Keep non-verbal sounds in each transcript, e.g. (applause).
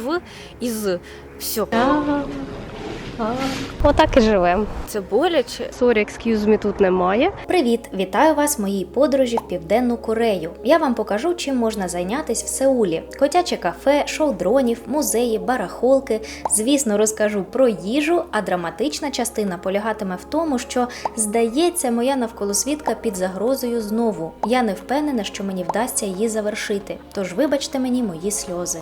в із все. Отак і живемо. Це боляче. Sorry, excuse me, тут немає. Привіт! Вітаю вас в моїй подорожі в Південну Корею. Я вам покажу, чим можна зайнятися в Сеулі: котяче кафе, шоу дронів, музеї, барахолки. Звісно, розкажу про їжу, а драматична частина полягатиме в тому, що здається, моя навколосвітка під загрозою знову. Я не впевнена, що мені вдасться її завершити. Тож вибачте мені мої сльози.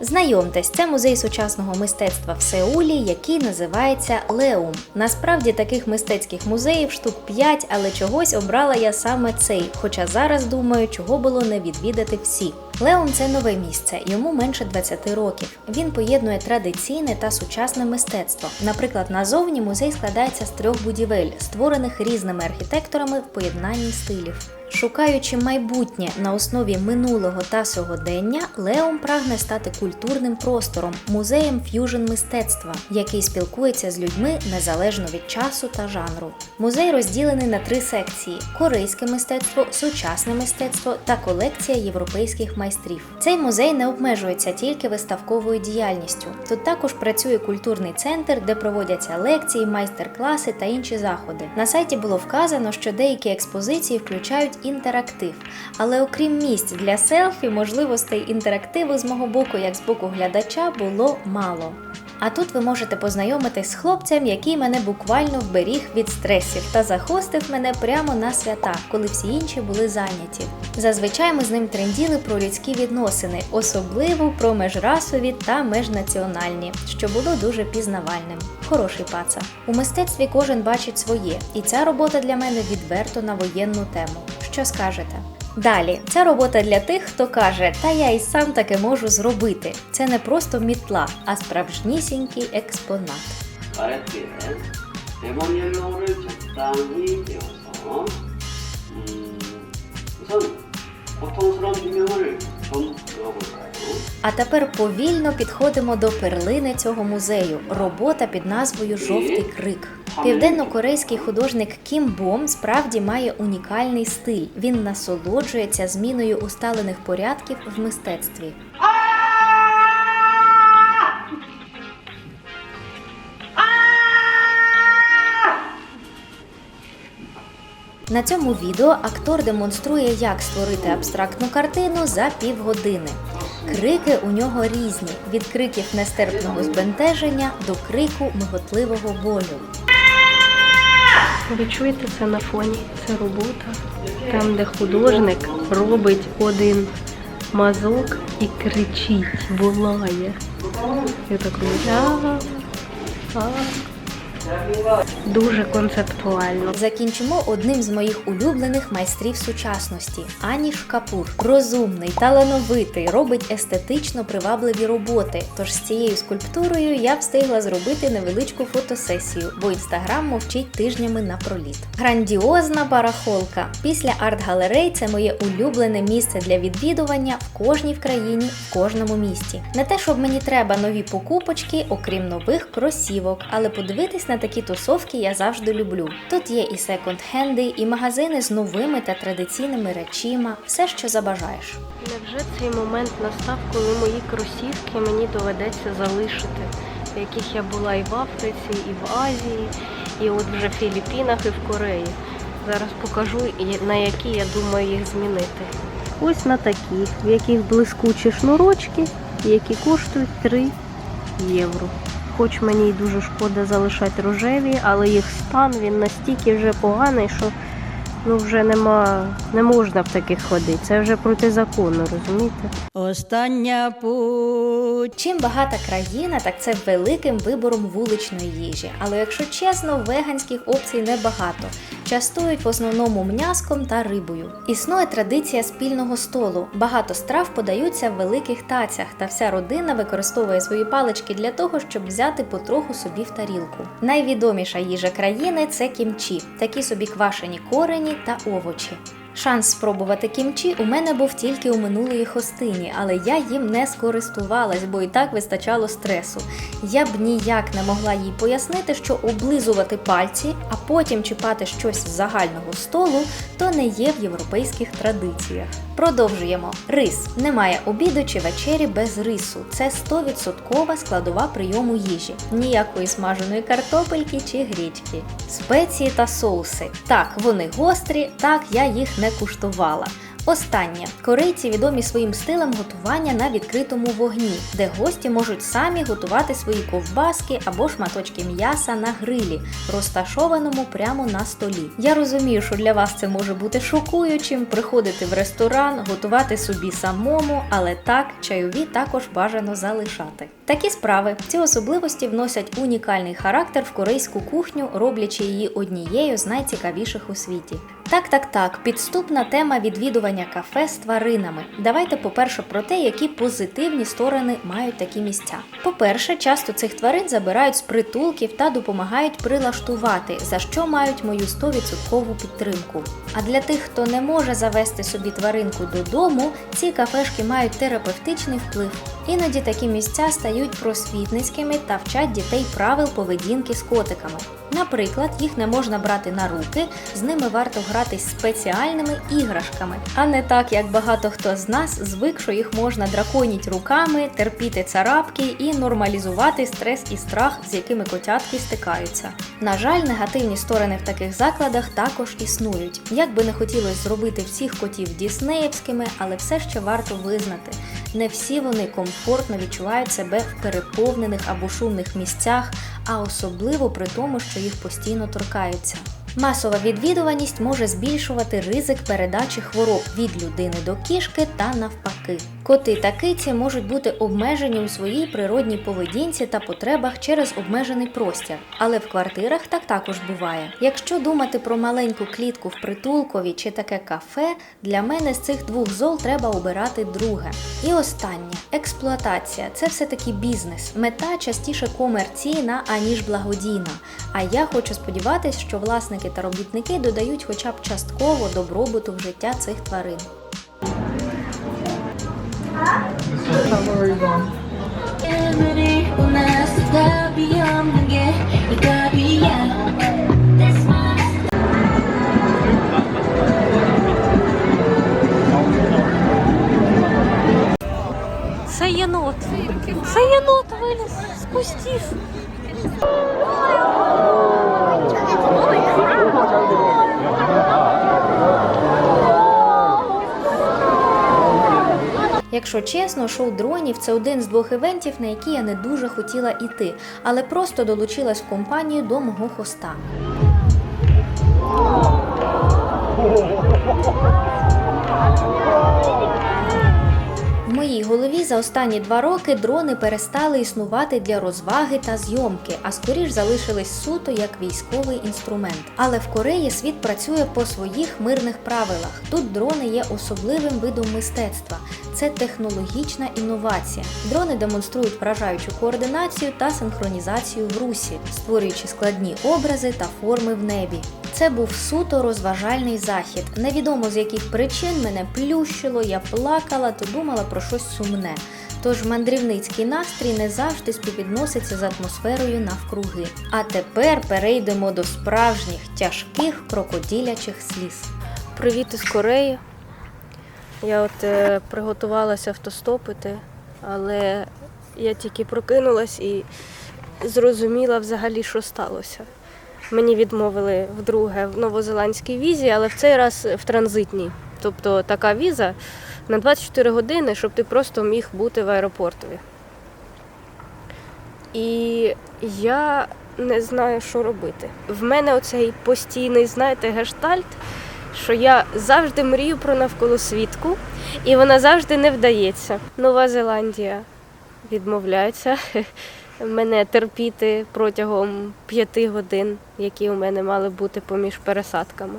Знайомтесь, це музей сучасного мистецтва в Сеулі, який називається Леум. Насправді таких мистецьких музеїв штук 5, але чогось обрала я саме цей. Хоча зараз думаю, чого було не відвідати всі. Леум це нове місце, йому менше 20 років. Він поєднує традиційне та сучасне мистецтво. Наприклад, назовні музей складається з трьох будівель, створених різними архітекторами в поєднанні стилів. Шукаючи майбутнє на основі минулого та сьогодення, Леум прагне стати культурним простором, музеєм ф'южн мистецтва, який спілкується з людьми незалежно від часу та жанру. Музей розділений на три секції: корейське мистецтво, сучасне мистецтво та колекція європейських майстрів. Цей музей не обмежується тільки виставковою діяльністю. Тут також працює культурний центр, де проводяться лекції, майстер-класи та інші заходи. На сайті було вказано, що деякі експозиції включають інтерактив, але окрім місць для селфі, можливостей інтерактиву з мого боку, як з боку глядача, було мало. А тут ви можете познайомитись з хлопцем, який мене буквально вберіг від стресів та захостив мене прямо на свята, коли всі інші були зайняті. Зазвичай ми з ним тренділи про людські відносини, особливо про межрасові та межнаціональні, що було дуже пізнавальним. Хороший паца. У мистецтві кожен бачить своє, і ця робота для мене відверто на воєнну тему. Що скажете? Далі, ця робота для тих, хто каже, та я і сам таке можу зробити. Це не просто мітла, а справжнісінький експонат. А тепер повільно підходимо до перлини цього музею робота під назвою Жовтий крик. Південно-корейський художник Кім Бом справді має унікальний стиль. Він насолоджується зміною усталених порядків в мистецтві. На цьому відео актор демонструє, як створити абстрактну картину за півгодини. Крики у нього різні: від криків нестерпного збентеження до крику миготливого болю. Ви чуєте це на фоні? Це робота. Там, де художник робить один мазок і кричить, волає. Я так роблю. Дуже концептуально. Закінчимо одним з моїх улюблених майстрів сучасності Аніш Капур. Розумний, талановитий, робить естетично привабливі роботи. Тож з цією скульптурою я встигла зробити невеличку фотосесію, бо інстаграм мовчить тижнями напроліт. Грандіозна барахолка. Після арт-галерей це моє улюблене місце для відвідування в кожній в країні, в кожному місті. Не те, щоб мені треба нові покупочки, окрім нових кросівок, але подивитись на такі тусовки я завжди люблю. Тут є і секонд-хенди, і магазини з новими та традиційними речима, все, що забажаєш. Невже цей момент настав, коли мої кросівки мені доведеться залишити, в яких я була і в Африці, і в Азії, і от вже в Філіппінах, і в Кореї. Зараз покажу, на які я думаю їх змінити. Ось на такі, в яких блискучі шнурочки, які коштують 3 євро. Хоч мені й дуже шкода залишати рожеві, але їх стан він настільки вже поганий, що ну вже нема, не можна в таких ходити. Це вже протизаконно, розумієте? Остання путь. Чим багата країна, так це великим вибором вуличної їжі. Але якщо чесно, веганських опцій небагато. Частують в основному м'яском та рибою. Існує традиція спільного столу. Багато страв подаються в великих тацях, та вся родина використовує свої палички для того, щоб взяти потроху собі в тарілку. Найвідоміша їжа країни це кімчі, такі собі квашені корені та овочі. Шанс спробувати кімчі у мене був тільки у минулої хостині, але я їм не скористувалась, бо і так вистачало стресу. Я б ніяк не могла їй пояснити, що облизувати пальці, а потім чіпати щось з загального столу, то не є в європейських традиціях. Продовжуємо. Рис. Немає обіду чи вечері без рису. Це 100% складова прийому їжі. Ніякої смаженої картопельки чи грічки. Спеції та соуси. Так, вони гострі, так я їх не куштувала. Останнє корейці відомі своїм стилем готування на відкритому вогні, де гості можуть самі готувати свої ковбаски або шматочки м'яса на грилі, розташованому прямо на столі. Я розумію, що для вас це може бути шокуючим приходити в ресторан, готувати собі самому, але так, чайові також бажано залишати. Такі справи, ці особливості вносять унікальний характер в корейську кухню, роблячи її однією з найцікавіших у світі. Так, так, так, підступна тема відвідування кафе з тваринами. Давайте, по-перше, про те, які позитивні сторони мають такі місця. По-перше, часто цих тварин забирають з притулків та допомагають прилаштувати, за що мають мою 100% підтримку. А для тих, хто не може завести собі тваринку додому, ці кафешки мають терапевтичний вплив. Іноді такі місця стають просвітницькими та вчать дітей правил поведінки з котиками. Наприклад, їх не можна брати на руки, з ними варто гратись спеціальними іграшками, а не так, як багато хто з нас звик, що їх можна драконіть руками, терпіти царапки і нормалізувати стрес і страх, з якими котятки стикаються. На жаль, негативні сторони в таких закладах також існують. Як би не хотілося зробити всіх котів діснеївськими, але все ще варто визнати. Не всі вони комфортно відчувають себе в переповнених або шумних місцях, а особливо при тому, що їх постійно торкаються. Масова відвідуваність може збільшувати ризик передачі хвороб від людини до кішки та навпаки. Коти та киці можуть бути обмежені у своїй природній поведінці та потребах через обмежений простір, але в квартирах так також буває. Якщо думати про маленьку клітку в притулкові чи таке кафе, для мене з цих двох зол треба обирати друге. І останнє експлуатація це все-таки бізнес. Мета частіше комерційна, аніж благодійна. А я хочу сподіватись, що власники та робітники додають хоча б частково добробуту в життя цих тварин. Це єнот. Це єнот виліз. Спустів. Якщо чесно, шоу дронів це один з двох івентів, на які я не дуже хотіла йти, але просто долучилась в компанію до мого хоста. В моїй голові за останні два роки дрони перестали існувати для розваги та зйомки, а скоріш залишились суто як військовий інструмент. Але в Кореї світ працює по своїх мирних правилах. Тут дрони є особливим видом мистецтва. Це технологічна інновація. Дрони демонструють вражаючу координацію та синхронізацію в русі, створюючи складні образи та форми в небі. Це був суто розважальний захід. Невідомо з яких причин мене плющило, я плакала, то думала про щось сумне. Тож мандрівницький настрій не завжди співвідноситься з атмосферою навкруги. А тепер перейдемо до справжніх тяжких крокодилячих сліз. Привіт із Кореї. Я от е, приготувалася автостопити, але я тільки прокинулась і зрозуміла взагалі, що сталося. Мені відмовили вдруге в новозеландській візі, але в цей раз в транзитній. Тобто така віза на 24 години, щоб ти просто міг бути в аеропортові. І я не знаю, що робити. В мене оцей постійний, знаєте, гештальт, що я завжди мрію про навколосвітку, і вона завжди не вдається. Нова Зеландія відмовляється (laughs) мене терпіти протягом п'яти годин, які у мене мали бути поміж пересадками.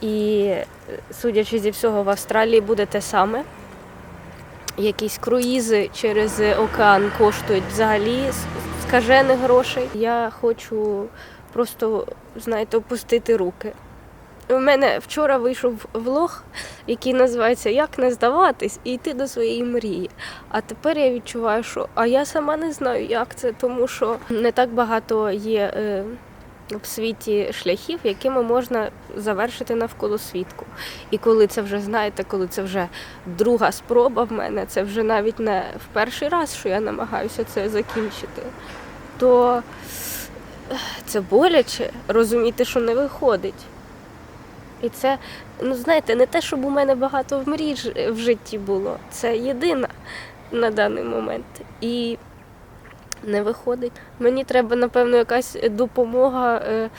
І е, судячи зі всього, в Австралії буде те саме. Якісь круїзи через океан коштують взагалі скажених грошей. Я хочу просто, знаєте, опустити руки. У мене вчора вийшов влог, який називається Як не здаватись і йти до своєї мрії. А тепер я відчуваю, що а я сама не знаю, як це, тому що не так багато є е, в світі шляхів, якими можна завершити навколо світку. І коли це вже знаєте, коли це вже друга спроба в мене, це вже навіть не в перший раз, що я намагаюся це закінчити, то це боляче розуміти, що не виходить. І це, ну знаєте, не те, щоб у мене багато мрій в житті було. Це єдина на даний момент. І не виходить. Мені треба, напевно, якась допомога е,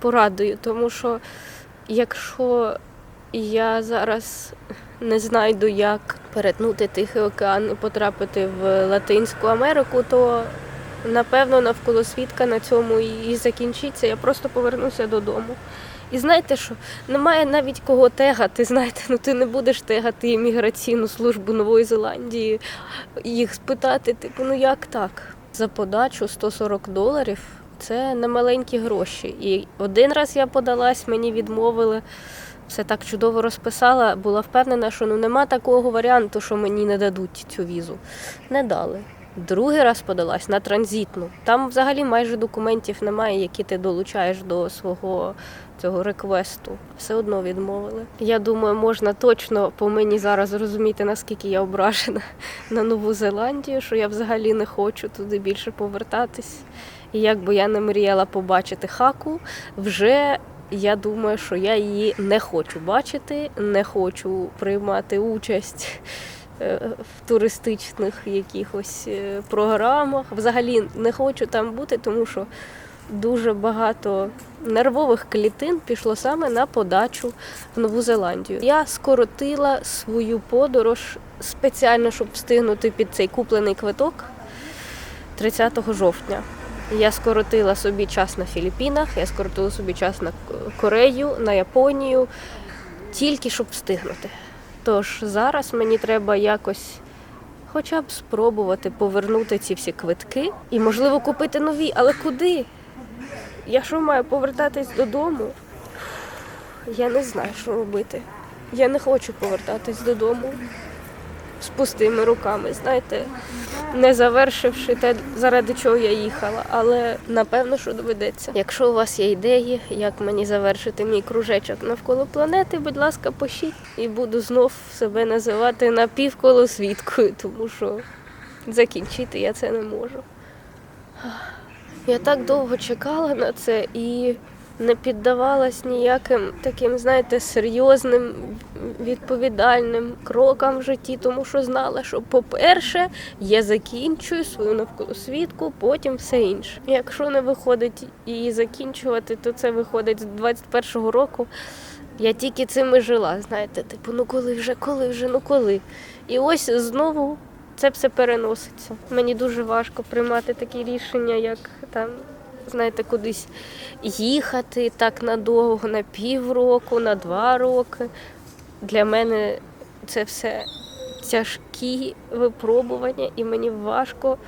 порадою, тому що якщо я зараз не знайду, як перетнути Тихий океан і потрапити в Латинську Америку, то напевно навколо світка на цьому і закінчиться. Я просто повернуся додому. І знаєте що, немає навіть кого тегати, знаєте, ну ти не будеш тегати імміграційну службу Нової Зеландії, їх спитати, типу, ну як так? За подачу 140 доларів це немаленькі гроші. І один раз я подалась, мені відмовили, все так чудово розписала, була впевнена, що ну нема такого варіанту, що мені не дадуть цю візу. Не дали. Другий раз подалась на транзитну. Там взагалі майже документів немає, які ти долучаєш до свого цього реквесту. Все одно відмовили. Я думаю, можна точно по мені зараз зрозуміти, наскільки я ображена на Нову Зеландію, що я взагалі не хочу туди більше повертатись. І як би я не мріяла побачити хаку, вже я думаю, що я її не хочу бачити, не хочу приймати участь е, в туристичних якихось е, програмах. Взагалі не хочу там бути, тому що дуже багато нервових клітин пішло саме на подачу в Нову Зеландію. Я скоротила свою подорож спеціально, щоб встигнути під цей куплений квиток 30 жовтня. Я скоротила собі час на Філіппінах, я скоротила собі час на Корею, на Японію, тільки щоб встигнути. Тож зараз мені треба якось хоча б спробувати повернути ці всі квитки і, можливо, купити нові. Але куди? Я що маю повертатись додому? Я не знаю, що робити. Я не хочу повертатись додому з пустими руками, знаєте, не завершивши те, заради чого я їхала. Але напевно, що доведеться. Якщо у вас є ідеї, як мені завершити мій кружечок навколо планети, будь ласка, пишіть і буду знов себе називати напівколосвіткою, тому що закінчити я це не можу. Я так довго чекала на це і не піддавалась ніяким таким, знаєте, серйозним, відповідальним крокам в житті, тому що знала, що, по-перше, я закінчую свою навколосвітку, потім все інше. Якщо не виходить її закінчувати, то це виходить з 21-го року. Я тільки цим і жила, знаєте, типу, ну коли вже, коли вже, ну коли. І ось знову це все переноситься. Мені дуже важко приймати такі рішення, як там, знаєте, кудись їхати так надовго, на півроку, на два роки. Для мене це все тяжкі випробування, і мені важко,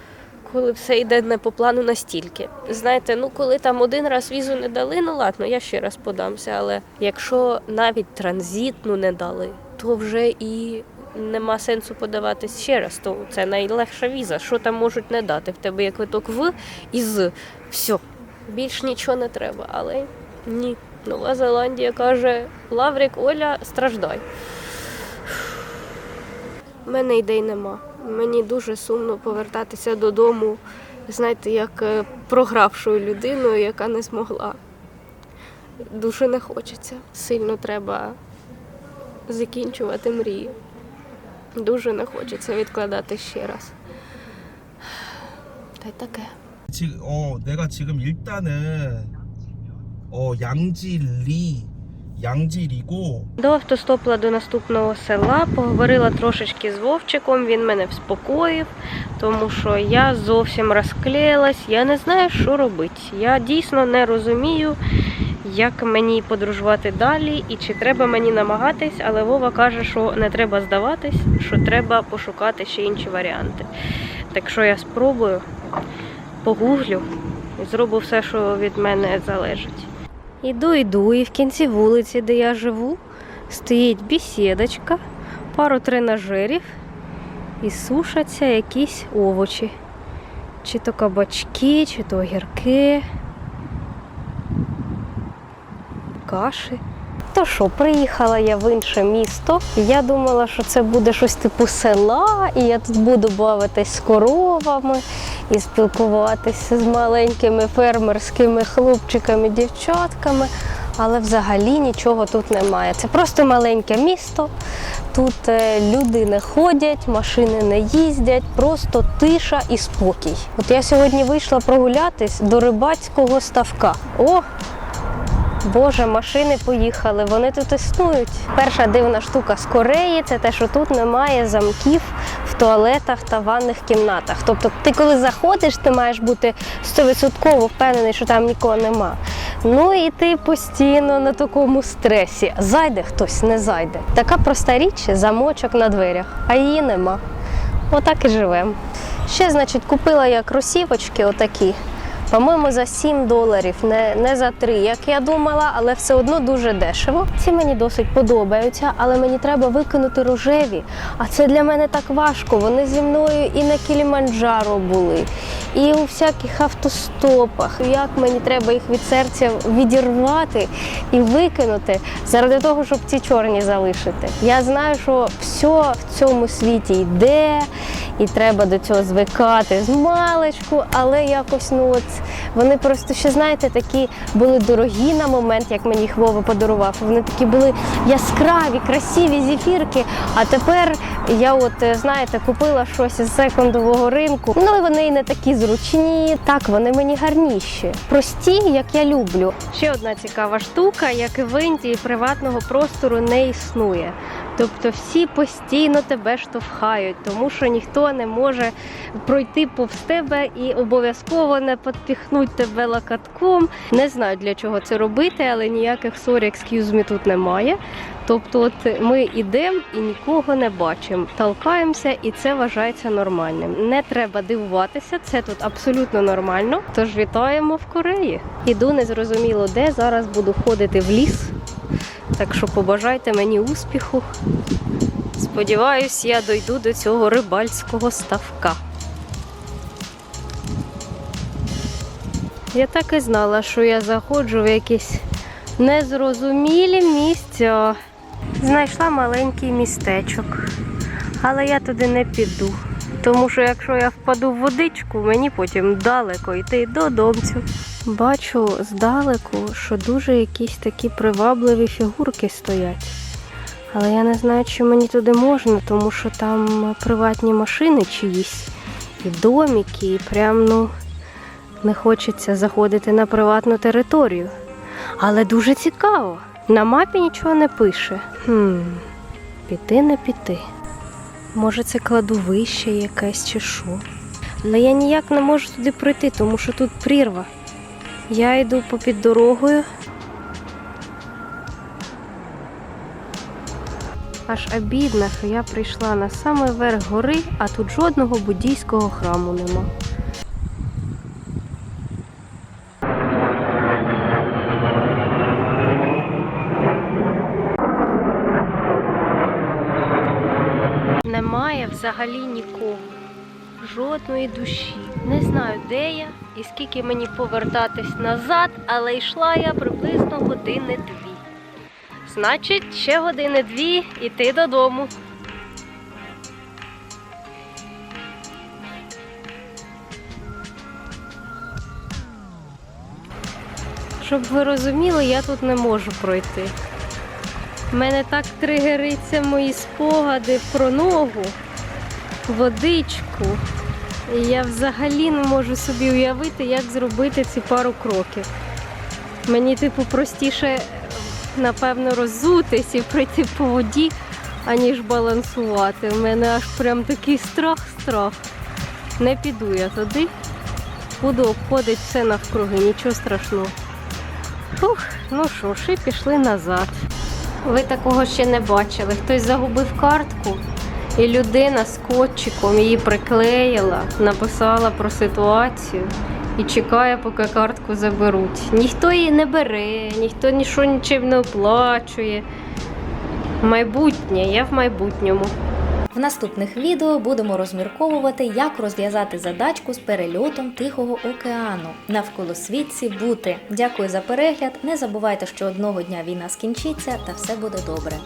коли все йде не по плану настільки. Знаєте, ну коли там один раз візу не дали, ну ладно, я ще раз подамся. Але якщо навіть транзитну не дали, то вже і нема сенсу подаватись ще раз. То це найлегша віза. Що там можуть не дати? В тебе є квиток в і з. Все. Більш нічого не треба. Але ні. Нова Зеландія каже: Лаврік, Оля, страждай. У мене ідей нема. Мені дуже сумно повертатися додому, знаєте, як е, програвшою людиною, яка не змогла. Дуже не хочеться. Сильно треба закінчувати мрію. Дуже не хочеться відкладати ще раз. Та й таке. 지금 어 내가 지금 일단은 어 양지리 양지리고 До автостопла до наступного села поговорила трошечки з Вовчиком, він мене вспокоїв, тому що я зовсім розклеїлась, я не знаю, що робити. Я дійсно не розумію, як мені подорожувати далі і чи треба мені намагатись, але Вова каже, що не треба здаватись, що треба пошукати ще інші варіанти. Так що я спробую, погуглю і зроблю все, що від мене залежить. Іду, йду, і в кінці вулиці, де я живу, стоїть бісідочка, пару тренажерів і сушаться якісь овочі. Чи то кабачки, чи то огірки. Каші. То що, приїхала я в інше місто. Я думала, що це буде щось типу села, і я тут буду бавитись з коровами і спілкуватися з маленькими фермерськими хлопчиками, дівчатками. Але взагалі нічого тут немає. Це просто маленьке місто. Тут е, люди не ходять, машини не їздять, просто тиша і спокій. От я сьогодні вийшла прогулятись до рибацького ставка. О, Боже, машини поїхали, вони тут існують. Перша дивна штука з Кореї це те, що тут немає замків в туалетах та ванних кімнатах. Тобто, ти коли заходиш, ти маєш бути 100% впевнений, що там нікого нема. Ну і ти постійно на такому стресі. Зайде хтось, не зайде. Така проста річ замочок на дверях, а її нема. Отак і живемо. Ще, значить, купила я кросівочки отакі. По-моєму, за 7 доларів, не, не за 3, як я думала, але все одно дуже дешево. Ці мені досить подобаються, але мені треба викинути рожеві. А це для мене так важко. Вони зі мною і на Кіліманджаро були, і у всяких автостопах. Як мені треба їх від серця відірвати і викинути заради того, щоб ці чорні залишити. Я знаю, що все в цьому світі йде, і треба до цього звикати з маличку, але якось ну от вони просто ще знаєте, такі були дорогі на момент, як мені їх Вова подарував. Вони такі були яскраві, красиві зефірки. А тепер я, от е, знаєте, купила щось із секондового ринку. Ну вони не такі зручні. Так, вони мені гарніші. Прості, як я люблю. Ще одна цікава штука, як і в Індії, приватного простору не існує. Тобто всі постійно тебе штовхають, тому що ніхто не може пройти повз тебе і обов'язково не підпіхнуть тебе лакатком. Не знаю для чого це робити, але ніяких sorry, excuse me тут немає. Тобто, от ми йдемо і нікого не бачимо, толкаємося, і це вважається нормальним. Не треба дивуватися, це тут абсолютно нормально. Тож вітаємо в Кореї. Іду незрозуміло де. Зараз буду ходити в ліс. Так що побажайте мені успіху. Сподіваюсь, я дойду до цього рибальського ставка. Я так і знала, що я заходжу в якісь незрозумілі місця. Знайшла маленький містечок, але я туди не піду. Тому що якщо я впаду в водичку, мені потім далеко йти додомцю. Бачу здалеку, що дуже якісь такі привабливі фігурки стоять. Але я не знаю, чи мені туди можна, тому що там приватні машини чиїсь і доміки, і прям ну не хочеться заходити на приватну територію. Але дуже цікаво. На мапі нічого не пише. Хм, піти не піти. Може, це кладовище якесь чи що. Але я ніяк не можу туди пройти, тому що тут прірва. Я йду попід дорогою. Аж обідно, що я прийшла на самий верх гори, а тут жодного буддійського храму нема. Немає взагалі нікого, жодної душі. Не знаю, де я і скільки мені повертатись назад, але йшла я приблизно години дві. Значить, ще години дві іти додому. Щоб ви розуміли, я тут не можу пройти. Мене так тригериться мої спогади про ногу, водичку. Я взагалі не можу собі уявити, як зробити ці пару кроків. Мені, типу, простіше, напевно, роззутись і пройти по воді, аніж балансувати. У мене аж прям такий страх-страх. Не піду я туди. Буду обходити все навкруги, нічого страшного. Фух, ну що ж, і пішли назад. Ви такого ще не бачили. Хтось загубив картку, і людина скотчиком її приклеїла, написала про ситуацію і чекає, поки картку заберуть. Ніхто її не бере, ніхто нічого нічим не оплачує. Майбутнє, я в майбутньому. В наступних відео будемо розмірковувати, як розв'язати задачку з перельотом Тихого океану. Навколо світці бути. Дякую за перегляд. Не забувайте, що одного дня війна скінчиться та все буде добре.